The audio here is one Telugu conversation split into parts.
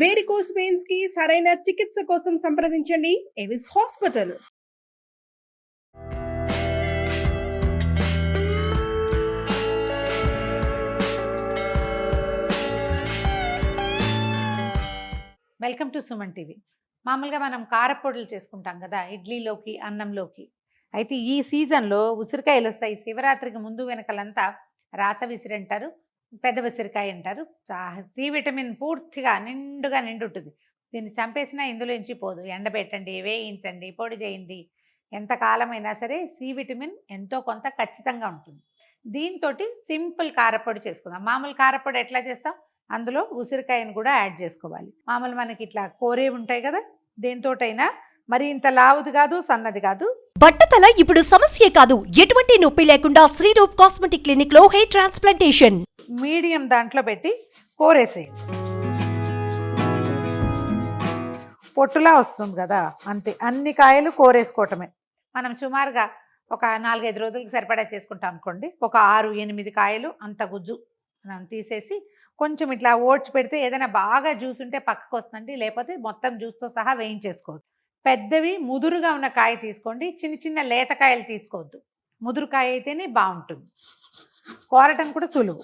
వేరికోస్ పెయిన్స్కి సరైన చికిత్స కోసం సంప్రదించండి. Avis hospital welcome to Suman TV మామూలుగా మనం కారపొడులు చేసుకుంటాం కదా ఇడ్లీలోకి అన్నంలోకి. అయితే ఈ సీజన్లో ఉసిరికాయలు వస్తాయి. శివరాత్రికి ముందు వెనకలంతా రాచ విసిరి అంటారు పెద్ద ఉసిరికాయ అంటారు. సి విటమిన్ పూర్తిగా నిండుగా నిండుంటుంది. దీన్ని చంపేసినా ఇందులోంచి పోదు. ఎండబెట్టండి వేయించండి పొడి చేయండి. ఎంత కాలమైనా సరే సి విటమిన్ ఎంతో కొంత ఖచ్చితంగా ఉంటుంది. దీంతో సింపుల్ కారపొడి చేసుకుందాం. మామూలు కారపొడి ఎట్లా చేస్తాం? అందులో ఉసిరికాయను కూడా యాడ్ చేసుకోవాలి. మామూలు మనకి ఇట్లా కోరేవి ఉంటాయి కదా? దేంతోటైనా మరి ఇంత లావుది కాదు సన్నది కాదు. బట్టతల ఇప్పుడు సమస్యే కాదు. ఎటువంటి నొప్పి లేకుండా శ్రీరూప్ కాస్మెటిక్ క్లినిక్లో హెయిర్ ట్రాన్స్ప్లాంటేషన్. మీడియం దాంట్లో పెట్టి కోరేసేయి. పొట్టులా వస్తుంది కదా అంతే. అన్ని కాయలు కోరేసుకోవటమే. మనం సుమారుగా ఒక నాలుగైదు రోజులకి సరిపడా చేసుకుంటాం అనుకోండి. ఒక ఆరు ఎనిమిది కాయలు అంత గుజ్జు మనం తీసేసి కొంచెం ఇట్లా ఓడ్చి పెడితే ఏదైనా బాగా జ్యూస్ ఉంటే పక్కకు వస్తుంది లేకపోతే మొత్తం జ్యూస్తో సహా వేయించేసుకోవద్దు. పెద్దవి ముదురుగా ఉన్న కాయ తీసుకోండి. చిన్న చిన్న లేత కాయలు తీసుకోవద్దు. ముదురు కాయ అయితేనే బాగుంటుంది. కోరటం కూడా సులువు.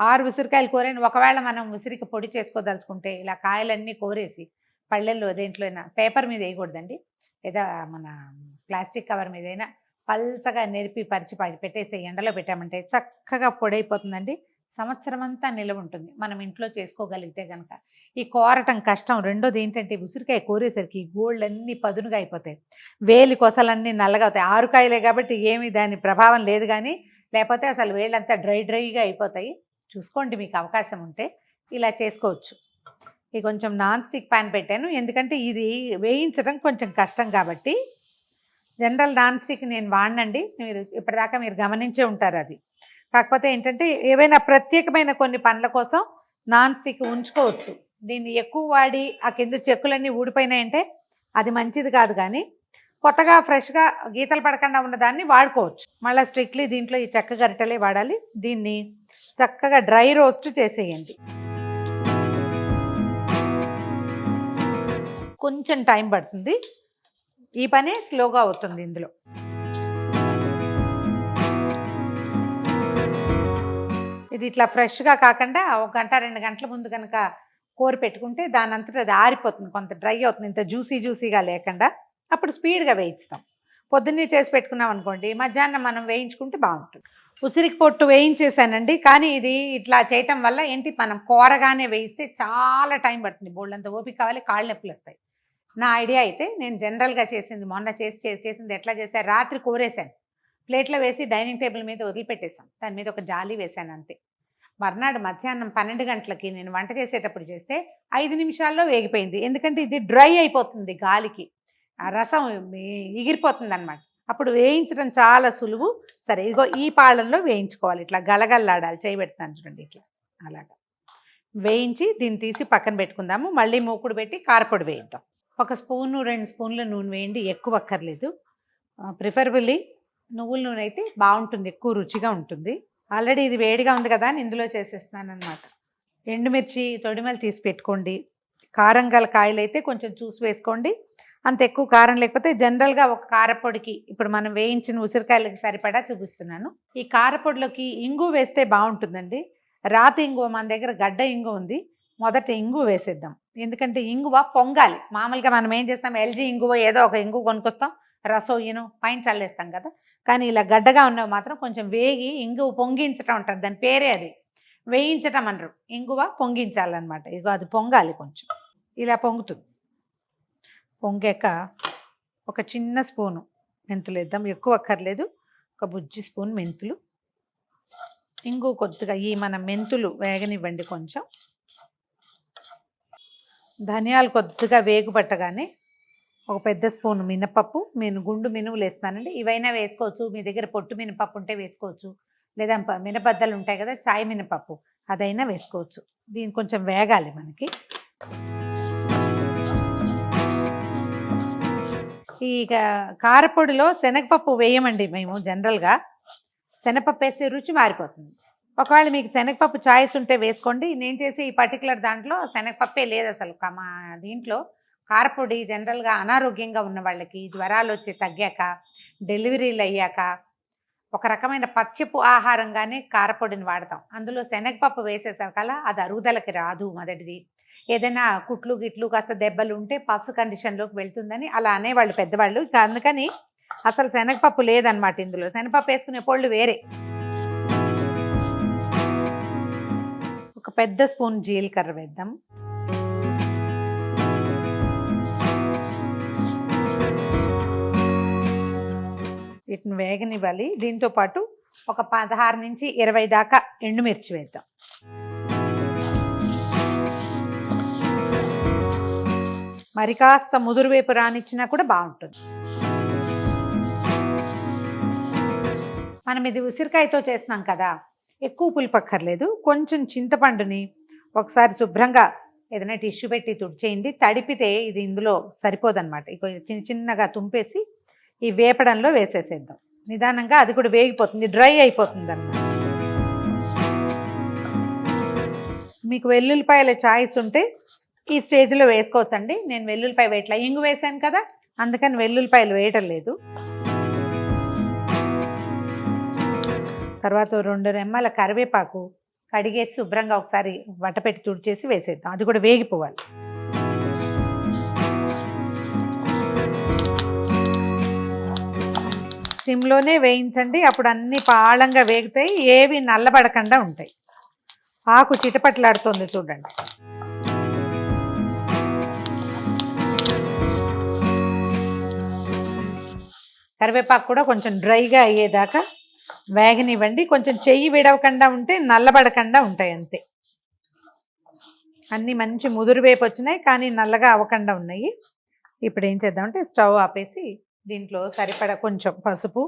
ఆరు ఉసిరికాయలు కోరని ఒకవేళ మనం ఉసిరికి పొడి చేసుకోదలుచుకుంటే ఇలా కాయలన్నీ కోరేసి పళ్ళల్లో దేంట్లో అయినా పేపర్ మీద వేయకూడదండి. లేదా మన ప్లాస్టిక్ కవర్ మీద అయినా పల్చగా నెరిపి పరిచి ప- పెట్టేస్తే ఎండలో పెట్టామంటే చక్కగా పొడైపోతుందండి. సంవత్సరం అంతా నిలవ ఉంటుంది మనం ఇంట్లో చేసుకోగలిగితే కనుక ఈ కోరటం కష్టం. రెండోది ఏంటంటే ఉసిరికాయ కోరేసరికి గోళ్ళు అన్నీ పదునుగా అయిపోతాయి. వేలి కొసలన్నీ నల్లగా అవుతాయి. ఆరుకాయలే కాబట్టి ఏమి దాని ప్రభావం లేదు కానీ లేకపోతే అసలు వేళ్ళంతా డ్రై డ్రైగా అయిపోతాయి. చూసుకోండి మీకు అవకాశం ఉంటే ఇలా చేసుకోవచ్చు. ఇది కొంచెం నాన్ స్టిక్ ప్యాన్ పెట్టాను. ఎందుకంటే ఇది వేయించడం కొంచెం కష్టం కాబట్టి. జనరల్ నాన్ స్టిక్ నేను వాడినండి. మీరు ఇప్పటిదాకా మీరు గమనించే ఉంటారు అది. కాకపోతే ఏంటంటే ఏవైనా ప్రత్యేకమైన కొన్ని పనుల కోసం నాన్ స్టిక్ ఉంచుకోవచ్చు. దీన్ని ఎక్కువ వాడి ఆ కింద చెక్కులన్నీ ఊడిపోయినాయంటే అది మంచిది కాదు కానీ కొత్తగా ఫ్రెష్గా గీతలు పడకుండా ఉన్నదాన్ని వాడుకోవచ్చు. మళ్ళీ స్ట్రిక్ట్లీ దీంట్లో ఈ చెక్క గరిటలే వాడాలి. దీన్ని చక్కగా డ్రై రోస్ట్ చేసేయండి. కొంచెం టైం పడుతుంది. ఈ పనే స్లోగా అవుతుంది ఇందులో. ఇది ఇట్లా ఫ్రెష్గా కాకుండా ఒక గంట రెండు గంటల ముందు కనుక కూర పెట్టుకుంటే దాని అంతటా అది ఆరిపోతుంది. కొంత డ్రై అవుతుంది. ఇంత జ్యూసీ జ్యూసీగా లేకుండా అప్పుడు స్పీడ్గా వేయిస్తాం. పొద్దున్నే చేసి పెట్టుకున్నాం అనుకోండి మధ్యాహ్నం మనం వేయించుకుంటే బాగుంటుంది. ఉసిరికి పొట్టు వేయించేసానండి. కానీ ఇది ఇట్లా చేయటం వల్ల ఏంటి? మనం కూరగానే వేయిస్తే చాలా టైం పడుతుంది. బోళ్ళంత ఓపిక కావాలి కాళ్ళు నొప్పులు వస్తాయి. నా ఐడియా అయితే నేను జనరల్గా చేసింది మొన్న చేసి చేసి చేసింది ఎట్లా చేసా? రాత్రి కూరేసాను ప్లేట్లో వేసి డైనింగ్ టేబుల్ మీద వదిలిపెట్టేశాం. దాని మీద ఒక జాలి వేశాను అంతే. మర్నాడు మధ్యాహ్నం పన్నెండు గంటలకి నేను వంట చేసేటప్పుడు చేస్తే ఐదు నిమిషాల్లో వేగిపోయింది. ఎందుకంటే ఇది డ్రై అయిపోతుంది గాలికి. ఆ రసం ఎగిరిపోతుంది అనమాట అప్పుడు వేయించడం చాలా సులువు. సరే ఇదిగో ఈ పాలల్లో వేయించుకోవాలి. ఇట్లా గలగల్లాడాలి. చేయి పెడతాను చూడండి ఇట్లా. అలాగా. వేయించి దీన్ని తీసి పక్కన పెట్టుకుందాము. మళ్ళీ మూకుడు పెట్టి కారపొడి వేయిద్దాం. ఒక స్పూను రెండు స్పూన్ల నూనె వేయండి. ఎక్కువ అక్కర్లేదు. ప్రిఫరబుల్లీ నువ్వుల నూనె అయితే బాగుంటుంది ఎక్కువ రుచిగా ఉంటుంది. ఆల్రెడీ ఇది వేడిగా ఉంది కదా అని ఇందులో చేసేస్తున్నాను అనమాట ఎండుమిర్చి తొడిమలు తీసి పెట్టుకోండి. కారం గల కాయలు అయితే కొంచెం చూసి వేసుకోండి. అంత ఎక్కువ కారం లేకపోతే జనరల్గా ఒక కారపొడికి ఇప్పుడు మనం వేయించిన ఉసిరికాయలకి సరిపడా చూపిస్తున్నాను. ఈ కారపొడిలోకి ఇంగు వేస్తే బాగుంటుందండి. రాతి ఇంగువ మన దగ్గర గడ్డ ఇంగు ఉంది. మొదట ఇంగు వేసేద్దాం. ఎందుకంటే ఇంగువ పొంగాలి. మామూలుగా మనం ఏం చేస్తాం ఎల్జీ ఇంగువ ఏదో ఒక ఇంగు కొనుక్కొస్తాం. రసోయ్యను పైన చల్లేస్తాం కదా. కానీ ఇలా గడ్డగా ఉన్నవి మాత్రం కొంచెం వేగి ఇంగువ పొంగించటం అంటారు. దాని పేరే అది. వేయించటం అనరు. ఇంగువ పొంగించాలన్నమాట. ఇగో అది పొంగాలి కొంచెం. ఇలా పొంగుతుంది. పొంగాక ఒక చిన్న స్పూను మెంతులు వేద్దాం. ఎక్కువ అక్కర్లేదు. ఒక బుజ్జి స్పూన్ మెంతులు. ఇంగు కొద్దిగా ఈ మన మెంతులు వేగనివ్వండి కొంచెం. ధనియాలు కొద్దిగా వేగుపట్టగానే ఒక పెద్ద స్పూన్ మినపప్పు నేను గుండు మినుములు వేస్తానండి. ఇవైనా వేసుకోవచ్చు. మీ దగ్గర పొట్టు మినపప్పు ఉంటే వేసుకోవచ్చు. లేదా ప- మినపద్దలు ఉంటాయి కదా చాయ్ మినపప్పు అదైనా వేసుకోవచ్చు. దీని కొంచెం వేగాలి మనకి. ఈ కారపొడిలో శనగపప్పు వేయమండి మేము జనరల్గా. శనగపప్పు వేస్తే రుచి మారిపోతుంది. ఒకవేళ మీకు శనగపప్పు చాయిస్ ఉంటే వేసుకోండి. నేను చేసే ఈ పర్టికులర్ దాంట్లో శనగపప్పే లేదు అసలు. మా దీంట్లో కారపొడి జనరల్గా అనారోగ్యంగా ఉన్న వాళ్ళకి జ్వరాలు వచ్చి తగ్గాక డెలివరీలు అయ్యాక ఒక రకమైన పచ్చపు ఆహారంగానే కారపొడిని వాడతాం. అందులో శనగపప్పు వేసేసరికల్లా అది అరుగుదలకి రాదు మొదటిది. ఏదైనా కుట్లు గిట్లు కాస్త దెబ్బలు ఉంటే పసు కండిషన్లోకి వెళ్తుందని అలా అనేవాళ్ళు పెద్దవాళ్ళు. ఇక అందుకని అసలు శనగపప్పు లేదనమాట ఇందులో. శనగపప్పు వేసుకునే పళ్ళు వేరే. ఒక పెద్ద స్పూన్ జీలకర్ర వేద్దాం. వీటిని వేగనివ్వాలి. దీంతో పాటు ఒక పదహారు నుంచి ఇరవై దాకా ఎండుమిర్చి వేద్దాం. మరి కాస్త ముదురు వేపు రానిచ్చినా కూడా బాగుంటుంది. మనం ఇది ఉసిరికాయతో చేస్తున్నాం కదా ఎక్కువ పులిపక్కర్లేదు. కొంచెం చింతపండుని ఒకసారి శుభ్రంగా ఏదైనా టిష్యూ పెట్టి తుడిచేయండి. తడిపితే ఇది ఇందులో సరిపోదన్నమాట. ఇక చిన్న చిన్నగా తుంపేసి ఈ వేపడంలో వేసేసేద్దాం. నిదానంగా అది కూడా వేగిపోతుంది డ్రై అయిపోతుంది అన్నమాట మీకు వెల్లుల్లిపాయల చాయిస్ ఉంటే ఈ స్టేజ్లో వేసుకోవచ్చండి. నేను వెల్లుల్లిపాయ వేయట్లా. ఇంగు వేసాను కదా అందుకని వెల్లుల్లిపాయలు వేయటం లేదు. తర్వాత రెండు రెమ్మల కరివేపాకు కడిగేసి శుభ్రంగా ఒకసారి వటపెట్టి తుడిచేసి వేసేద్దాం. అది కూడా వేగిపోవాలి. సిమ్లోనే వేయించండి. అప్పుడు అన్ని పాళంగా వేగుతాయి. ఏవి నల్లబడకుండా ఉంటాయి. ఆకు చిటపట్లాడుతుంది చూడండి. కరివేపాకు కూడా కొంచెం డ్రైగా అయ్యేదాకా వేగనివ్వండి. కొంచెం చెయ్యి విడవకుండా ఉంటే నల్లబడకుండా ఉంటాయి అంతే. అన్నీ మంచి ముదురు వేపు వచ్చినాయి. కానీ నల్లగా అవ్వకుండా ఉన్నాయి. ఇప్పుడు ఏం చేద్దామంటే స్టవ్ ఆపేసి దీంట్లో సరిపడా కొంచెం పసుపు.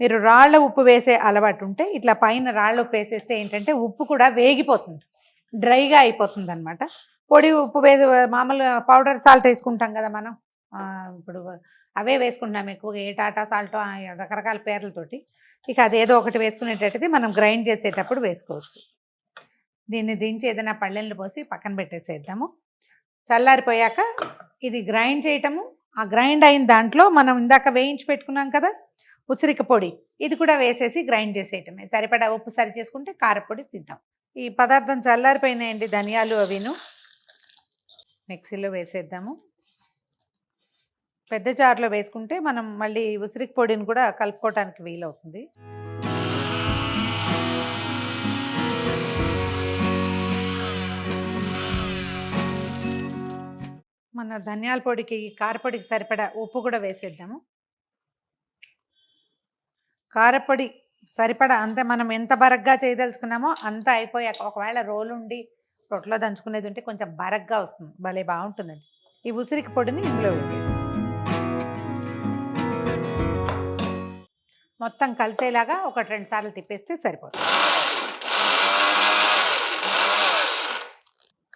మీరు రాళ్ళ ఉప్పు వేసే అలవాటు ఉంటే ఇట్లా పైన రాళ్ళ ఉప్పు వేసేస్తే ఏంటంటే ఉప్పు కూడా వేగిపోతుంది. డ్రైగా అయిపోతుంది అనమాట పొడి ఉప్పు వేసి మామూలు పౌడర్ సాల్ట్ వేసుకుంటాం కదా మనం. ఇప్పుడు అవే వేసుకుంటాం ఎక్కువగా ఏ టాటా సాల్ట్ రకరకాల పేర్లతోటి. ఇక అదేదో ఒకటి వేసుకునేటట్టుది మనం గ్రైండ్ చేసేటప్పుడు వేసుకోవచ్చు. దీన్ని దించి ఏదైనా పళ్ళెళ్ళు పోసి పక్కన పెట్టేసేద్దాము. చల్లారిపోయాక ఇది గ్రైండ్ చేయటము ఆ గ్రైండ్ అయిన దాంట్లో మనం ఇందాక వేయించి పెట్టుకున్నాం కదా ఉసిరిక పొడి. ఇది కూడా వేసేసి గ్రైండ్ చేసేయటమే. సరిపడా ఉప్పు సరి చేసుకుంటే కారపొడి సిద్ధం. ఈ పదార్థం చల్లారిపోయినాయండి ధనియాలు అవిను. మిక్సీలో వేసేద్దాము. పెద్ద జార్లో వేసుకుంటే మనం మళ్ళీ ఉసిరికి పొడిని కూడా కలుపుకోవడానికి వీలవుతుంది. మన ధనియాల పొడికి కారపొడికి సరిపడా ఉప్పు కూడా వేసేద్దాము. కారపొడి సరిపడా అంతే మనం ఎంత బరగ్గా చేయదలుచుకున్నామో అంత అయిపోయాక ఒకవేళ రోలు ఉండి రొట్టెలో దంచుకునేది ఉంటే కొంచెం బరగ్గా వస్తుంది. భలే బాగుంటుందండి. ఈ ఉసిరికి పొడిని ఇందులో వేసి మొత్తం కలిసేలాగా ఒకటి రెండు సార్లు తిప్పేస్తే సరిపోతుంది.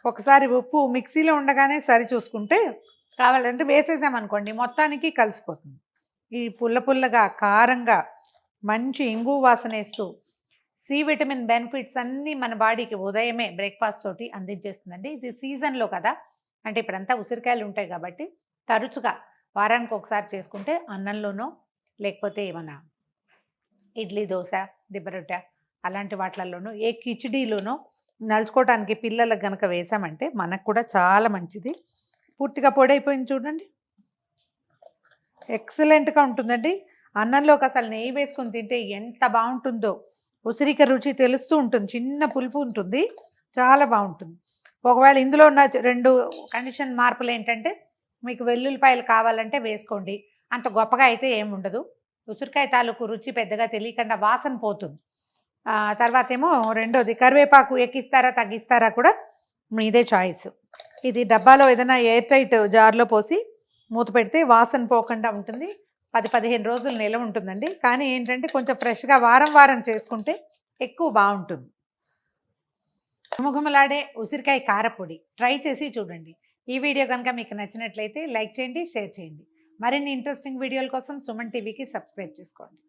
ఒకసారి ఉప్పు మిక్సీలో ఉండగానే సరి చూసుకుంటే కావాలంటే వేసేసామనుకోండి మొత్తానికి కలిసిపోతుంది. ఈ పుల్ల పుల్లగా కారంగా మంచి ఇంగు వాసన వేస్తూ సి విటమిన్ బెనిఫిట్స్ అన్నీ మన బాడీకి ఉదయమే బ్రేక్ఫాస్ట్ తోటి అందించేస్తుందండి. ఇది సీజన్లో కదా అంటే ఇప్పుడంతా ఉసిరికాయలు ఉంటాయి కాబట్టి తరచుగా వారానికి ఒకసారి చేసుకుంటే అన్నంలోనో లేకపోతే ఏమన్నా ఇడ్లీ దోశ దిబ్బరొట్ట అలాంటి వాటిలలోనూ ఏ కిచిడీలోనో నలుచుకోవడానికి పిల్లలకు కనుక వేసామంటే మనకు కూడా చాలా మంచిది. పూర్తిగా పొడైపోయింది చూడండి. ఎక్సలెంట్గా ఉంటుందండి. అన్నంలోకి అసలు నెయ్యి వేసుకొని తింటే ఎంత బాగుంటుందో. ఉసిరిక రుచి తెలుస్తూ ఉంటుంది. చిన్న పులుపు ఉంటుంది. చాలా బాగుంటుంది. ఒకవేళ ఇందులో ఉన్న రెండు కండిషన్ మార్పులు ఏంటంటే మీకు వెల్లుల్లిపాయలు కావాలంటే వేసుకోండి. అంత గొప్పగా అయితే ఏమి ఉండదు ఉసిరికాయ తాలూకు రుచి పెద్దగా తెలియకుండా వాసన పోతుంది. తర్వాత ఏమో రెండోది కరివేపాకు ఎక్కిస్తారా తగ్గిస్తారా కూడా మీదే చాయిస్ ఇది డబ్బాలో ఏదైనా ఎయిర్ టైట్ జార్లో పోసి మూత పెడితే వాసన పోకుండా ఉంటుంది. పది పదిహేను రోజులు నిలవ ఉంటుందండి. కానీ ఏంటంటే కొంచెం ఫ్రెష్గా వారం వారం చేసుకుంటే ఎక్కువ బాగుంటుంది. ఘుమఘుమలాడే ఉసిరికాయ కారపొడి. ట్రై చేసి చూడండి. ఈ వీడియో కనుక మీకు నచ్చినట్లయితే లైక్ చేయండి షేర్ చేయండి. మరిన్ని ఇంట్రెస్టింగ్ వీడియోల కోసం సుమన్ టీవీకి సబ్స్క్రైబ్ చేసుకోండి.